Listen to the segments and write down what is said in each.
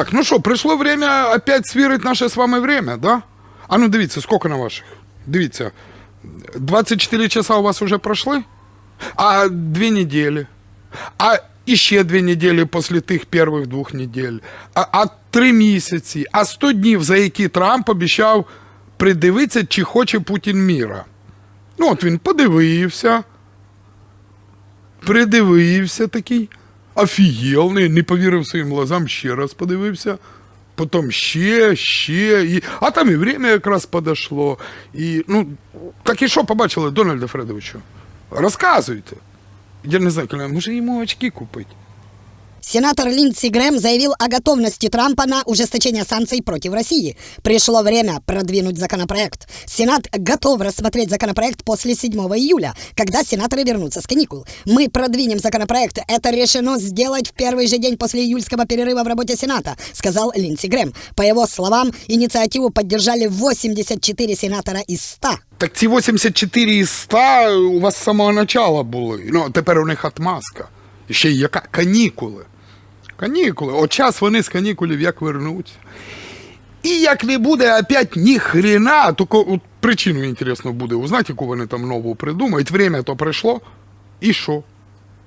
Так, ну що, прийшло время опять свірити наше з вами время, да? А ну дивіться, скільки на ваших? Дивіться, 24 часа у вас уже пройшли? А дві неділі? А іще дві неділі після тих перших двох неділь? А, а три місяці? А 100 днів, за які Трамп обіцяв придивитися, чи хоче Путін міра? Ну, от він подивився, придивився такий, Офігел, не, не повірив своїм глазам, ще раз подивився. Потім ще, ще, і... а там і время якраз подошло. І, ну, так і що побачили, Дональда Фредовичу? Розказуйте. Я не знаю, може йому очки купити. Сенатор Линдси Грэм заявил о готовности Трампа на ужесточение санкций против России. Пришло время продвинуть законопроект. Сенат готов рассмотреть законопроект после 7 июля, когда сенаторы вернутся с каникул. Мы продвинем законопроект. Это решено сделать в первый же день после июльского перерыва в работе Сената, сказал Линдси Грэм. По его словам, инициативу поддержали 84 сенатора из 100. Так ці 84 із 100 у вас з самого начала були. Ну, тепер у них отмазка. І ще й яка канікули. Канікули. От час вони з канікулів як вернуться. І як не буде опять ні хрена, то от причину інтересно буде узнати, яку вони там нову придумають. Время то прийшло. І що?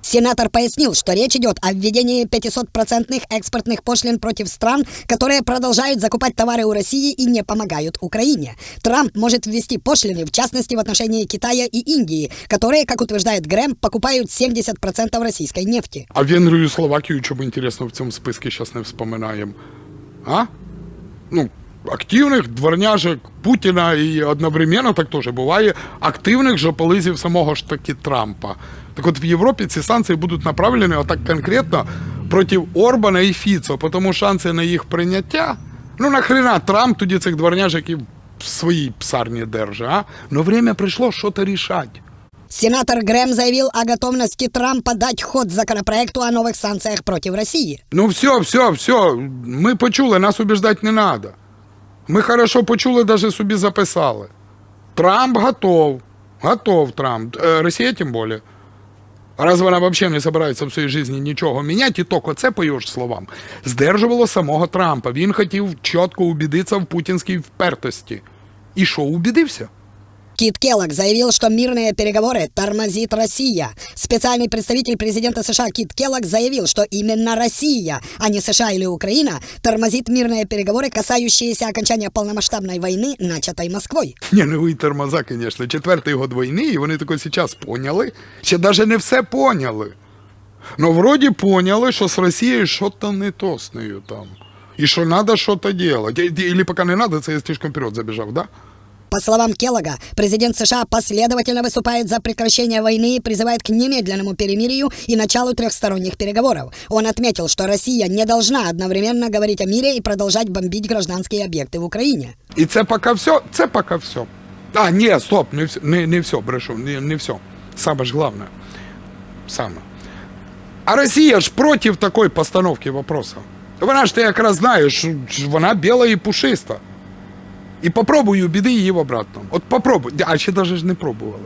Сенатор пояснил, что речь идет о введении 500% экспортных пошлин против стран, которые продолжают закупать товары у России и не помогают Украине. Трамп может ввести пошлины, в частности, в отношении Китая и Индии, которые, как утверждает Грэм, покупают 70% российской нефти. А Венгрію і Словакію, чому інтересно, в цьому списку зараз не вспоминаємо? А? Ну, активних дворняжок Путіна і одновременно так теж буває активних жополизів самого ж таки Трампа. Так от в Європі ці санкції будуть направлені отак конкретно проти Орбана і Фіцо, тому шанси на їх прийняття. Ну нахрена Трамп тоді цих дворняжиків в своїй псарні держить, а? Ну время прийшло що-то рішати. Сенатор Грэм заявил о готовности Трампа дать ход законопроекту о новых санкциях против России. Ну все, все, все. Ми почули, нас убіждати не треба. Ми хорошо почули, даже собі записали. Трамп готов. Готов Трамп. Е, Росія тим більше. Раз вона взагалі не збирається в своїй житті нічого міняти, і тільки це, по його ж словам, здержувало самого Трампа. Він хотів чітко убідитися в путінській впертості. І що, убідився? Кит Келлог заявил, что мирные переговоры тормозит Россия. Специальный представитель президента США Кит Келлог заявил, что именно Россия, а не США или Украина, тормозит мирные переговоры, касающиеся окончания полномасштабной войны, начатой Москвой. Ні, ну і тормоза, звісно. Четвертий год війни, і вони тако зараз поняли. Ще навіть не все поняли. Ну, вроді поняли, що з Росією що-то не то з нею там. І що треба щось робити. Или поки не треба, це я слишком вперед забіжав, да? По словам Келлога, президент США последовательно выступает за прекращение войны и призывает к немедленному перемирию и началу трехсторонних переговоров. Он отметил, что Россия не должна одновременно говорить о мире и продолжать бомбить гражданские объекты в Украине. І це поки все, це поки все. А, ні, стоп, не, все, не, не все, брешу, не, не все. Саме ж головне. Саме. А Росія ж проти такої постановки вопроса. Вона ж ти якраз знає, що що вона біла і пушиста. І попробуй убіди її в обратному. От попробуй. А ще навіть ж не пробували.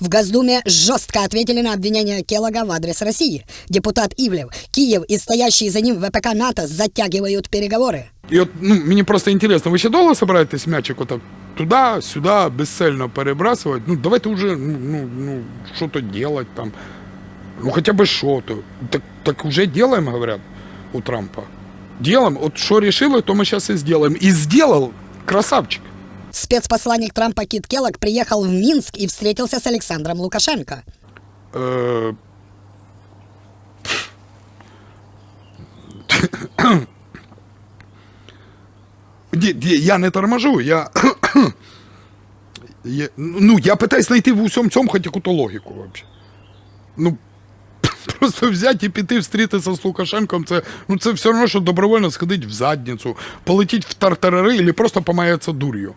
В Госдуме жестко ответили на обвинения Келлога в адрес России. Депутат Ивлев, Киев и стоящий за ним ВПК НАТО затягивают переговоры. І от ну, мені просто інтересно, ви ще довго собираєтесь м'ячик отак туди, сюди, безцельно перебрасувати? Ну, давайте вже, ну, ну, ну що-то делать там. Ну, хоча б що-то. Так, так уже делаем, говорят, у Трампа. Делаем. От що решили, то ми зараз і сделаем. І сделал красавчик. Спецпосланник Трампа Кит Келлог приехал в Минск и встретился с Александром Лукашенко. Е, Ді- ді- Я не торможу, я. я ну, я питаюсь знайти в усьому цьому хоч яку-то логіку вообще. Ну, просто взяти і піти встрітитися з Лукашенком, це, ну, це все одно, що добровольно сходити в задницю, полетіть в тартарари або просто помаятися дур'ю.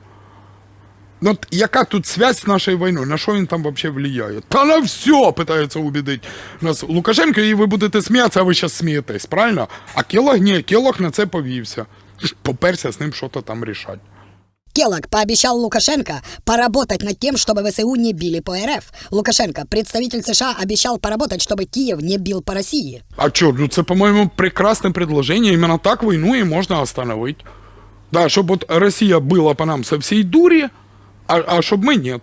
Ну, от яка тут связь з нашою війною? На що він там взагалі влияє? Та на все питається убедити нас Лукашенко, і ви будете сміятися, а ви зараз смієтесь, правильно? А Келог ні, Келог на це повівся. Поперся з ним щось там рішати. Келлог пообещал Лукашенко поработать над тем, чтобы ВСУ не били по РФ. Лукашенко, представитель США, обещал поработать, чтобы Киев не бил по России. А чё, ну це, по-моему, прекрасное предложение. Именно так войну и можно остановить. Да, чтобы вот Россия была по нам со всей дури, а, а чтобы мы нет.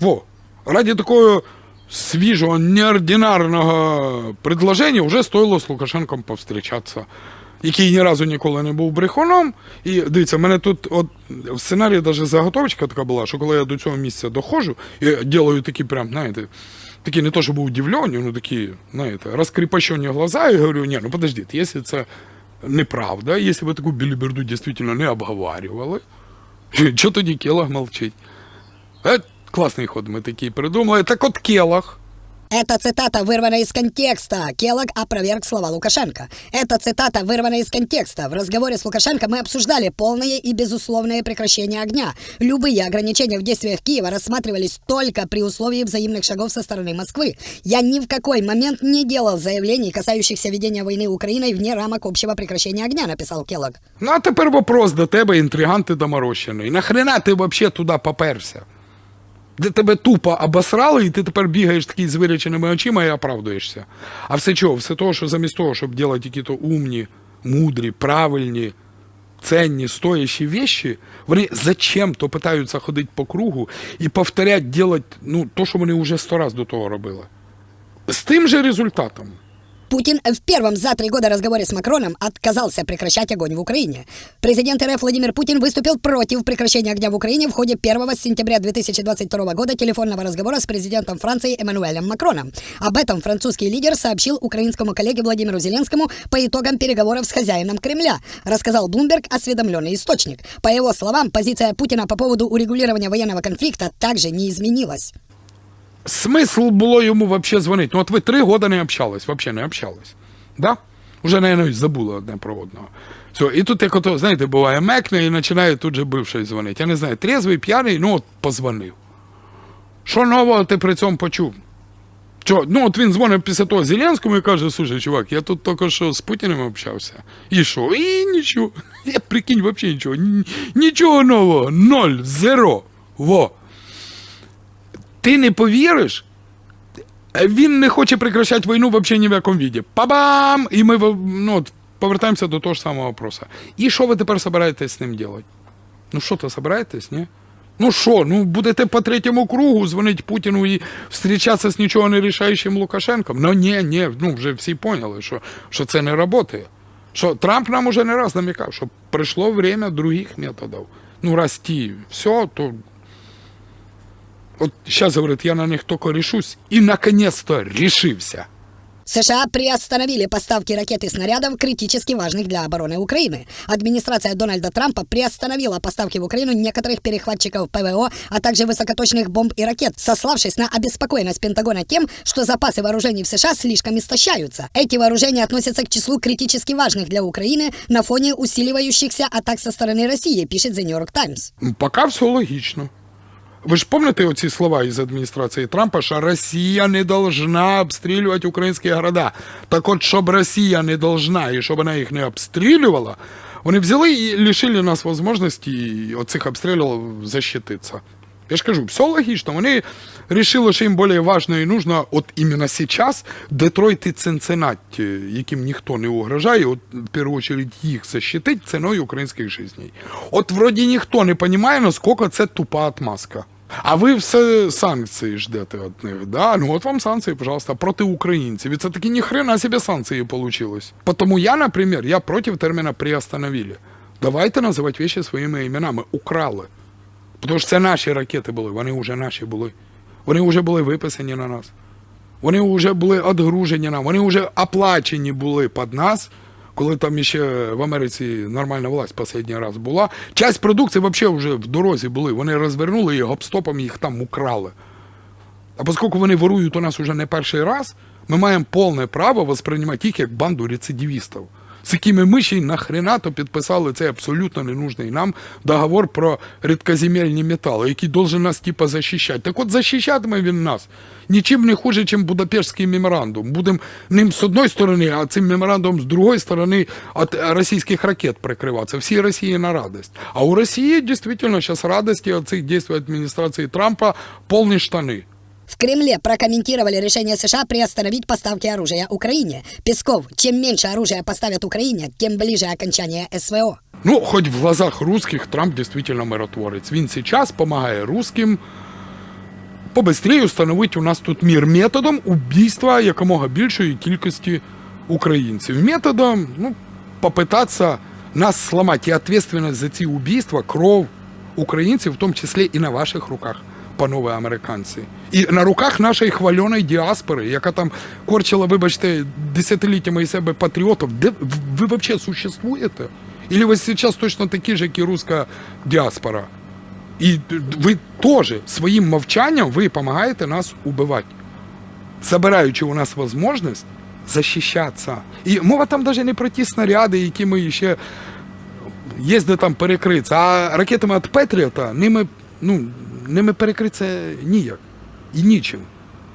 Во. Ради такого свіжого, неординарного предложення вже стоїло з Лукашенком повстрічатися, Який ні разу ніколи не був брехуном. І дивіться, в мене тут от в сценарії навіть заготовочка така була, що коли я до цього місця доходжу, я делаю такі прям, знаєте, такі не то, щоб удивлені, ну такі, знаєте, розкріпощені глаза, і говорю, ні, ну подождіть, якщо це неправда, якщо ви таку біліберду дійсно не обговорювали, що тоді Келог мовчить? Е, класний ход ми такий придумали. Так от Келог. Это цитата вырвана из контекста. Келлог опроверг слова Лукашенко. Это цитата вырвана из контекста. В разговоре с Лукашенко мы обсуждали полное и безусловное прекращение огня. Любые ограничения в действиях Киева рассматривались только при условии взаимных шагов со стороны Москвы. Я ни в какой момент не делал заявлений, касающихся ведения войны Украиной вне рамок общего прекращения огня, написал Келлог. Ну а тепер вопрос до тебе, інтригант ти доморощений. Нахрена ти взагалі туди поперся? Де тебе тупо обосрали, і ти тепер бігаєш такий з виряченими очима і оправдуєшся. А все чого? Все того, що замість того, щоб робити якісь умні, мудрі, правильні, ценні, стоящі вещи, вони зачем-то питаються ходити по кругу і повторять делать ну, то, що вони вже сто раз до того робили. З тим же результатом. Путин в первом за три года разговоре с Макроном отказался прекращать огонь в Украине. Президент РФ Владимир Путин выступил против прекращения огня в Украине в ходе 1 сентября 2022 года телефонного разговора с президентом Франции Эммануэлем Макроном. Об этом французский лидер сообщил украинскому коллеге Владимиру Зеленскому по итогам переговоров с хозяином Кремля, рассказал Блумберг осведомленный источник. По его словам, позиция Путина по поводу урегулирования военного конфликта также не изменилась. Смисл було йому вообще дзвонити? Ну, от ви три роки не общались, вообще не общались. Да? Уже, наверное, забули одне про одного. Все, і тут, як ото, знаєте, буває, мекне і починає тут же бивший дзвонити. Я не знаю, трезвий, п'яний, ну от позвонив. Що нового ти при цьому почув? Що, ну от він дзвонив після того Зеленському і каже, слушай, чувак, я тут тільки що з Путіним общався. І що? І нічого. Я прикинь, взагалі нічого. Нічого нового. Ноль, зеро. Во. Ти не повіриш? Він не хоче прекращати війну взагалі ні в якому віді. Па-бам! І ми ну, повертаємося до того ж самого вопроса. І що ви тепер собираєтесь з ним робити? Ну що то собираєтесь, ні? Ну що, ну будете по третьому кругу дзвонити Путіну і зустрічатися з нічого не рішаючим Лукашенком? Ну ні, ні, ну вже всі поняли, що, що це не працює. Що Трамп нам уже не раз намікав, що прийшло время других методів. Ну, раз ті, все, то От сейчас, говорит, я на них только решусь. И наконец-то решился. США приостановили поставки ракет и снарядов, критически важных для обороны Украины. Администрация Дональда Трампа приостановила поставки в Украину некоторых перехватчиков ПВО, а также высокоточных бомб и ракет, сославшись на обеспокоенность Пентагона тем, что запасы вооружений в США слишком истощаются. Эти вооружения относятся к числу критически важных для Украины на фоне усиливающихся атак со стороны России, пишет The New York Times. Ну, Пока все логично. Ви ж пам'ятаєте оці слова із адміністрації Трампа, що Росія не должна обстрілювати українські города. Так от, щоб Росія не должна і щоб вона їх не обстрілювала, вони взяли і лишили нас можливості оцих цих обстрілів защититися. Я ж кажу, все логічно. Вони вирішили, що їм більш важливо і нужно, от іменно зараз, Детройт і Цинциннати, яким ніхто не угрожає, от в першу чергу їх защитить ціною українських життів. От вроді ніхто не розуміє, наскільки це тупа отмазка. А ви все санкції ждете від них, да? Ну от вам санкції, пожалуйста, проти українців. І це таки ніхрена себе санкції получилось. Тому я, наприклад, я проти терміна приостановили. Давайте називати речі своїми іменами. Украли. Тому що це наші ракети були, вони вже наші були. Вони вже були виписані на нас. Вони вже були відгружені нам, вони вже оплачені були під нас, коли там ще в Америці нормальна власть останній раз була. Часть продукції взагалі вже в дорозі були. Вони розвернули і гоп-стопом їх там украли. А оскільки вони ворують у нас уже не перший раз, ми маємо повне право восприймати їх як банду рецидивістів. З якими ми ще й нахрена то підписали цей абсолютно ненужний нам договор про рідкоземельні метали, який должен нас типа захищати. Так от захищатиме він нас нічим не хуже, ніж Будапештський меморандум. Будемо ним з одної сторони, а цим меморандумом з другої сторони від російських ракет прикриватися. Всій Росії на радость. А у Росії дійсно зараз радості від цих дій адміністрації Трампа повні штани. В Кремле прокомментировали решение США приостановить поставки оружия Украине. Песков, чем меньше оружия поставят Украине, тем ближе окончание СВО. Ну, хоч в глазах русских Трамп дійсно миротворець. Він зараз допомагає русским побыстрее установити у нас тут мир методом убійства якомога більшої кількості українців. Методом, ну, попитатися нас сломати. І відповідальність за ці убійства, кров українців, в тому числі і на ваших руках, панове американці. І на руках нашої хвальоної діаспори, яка там корчила, вибачте, десятиліттями із себе патріотів. Де ви взагалі существуєте? Или ви зараз точно такі ж, як і руська діаспора? І ви теж своїм мовчанням ви допомагаєте нас убивати, забираючи у нас можливість захищатися. І мова там навіть не про ті снаряди, які ми ще є там перекритися, а ракетами від Петріота ними, ну, ними перекритися ніяк і нічим.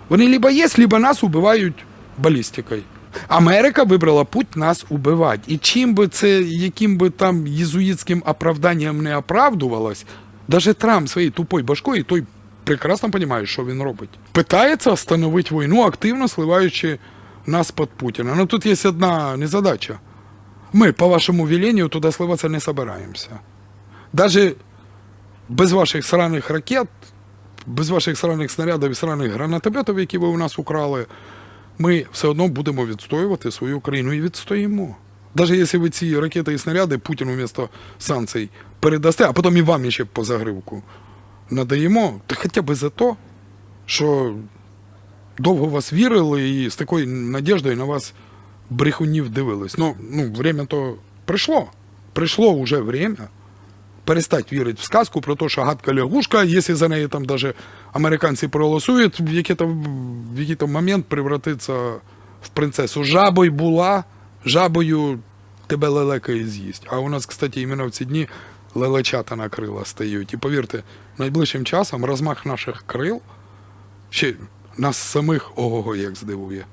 Вони либо є, либо нас убивають балістикою. Америка вибрала путь нас убивати. І чим би це, яким би там єзуїтським оправданням не оправдувалось, навіть Трамп своєю тупою башкою, той прекрасно розуміє, що він робить. Питається остановити війну, активно сливаючи нас під Путіна. Ну тут є одна незадача. Ми, по вашому веленню, туди сливатися не собираємося. Даже без ваших сраних ракет, без ваших сраних снарядів і сраних гранатометів, які ви у нас украли, ми все одно будемо відстоювати свою країну і відстоїмо. Навіть якщо ви ці ракети і снаряди Путіну вмісто санкцій передасте, а потім і вам ще по загривку надаємо, то хоча б за те, що довго вас вірили і з такою надіждою на вас брехунів дивились. Ну, ну время то прийшло. Прийшло вже время перестати вірити в сказку про те, що гадка лягушка, якщо за неї там даже американці проголосують, в який-то, в який-то момент превратиться в принцесу. Жабою була, жабою тебе лелека і з'їсть. А у нас, кстати, іменно в ці дні лелечата на крила стають. І повірте, найближчим часом розмах наших крил ще нас самих ого-го як здивує.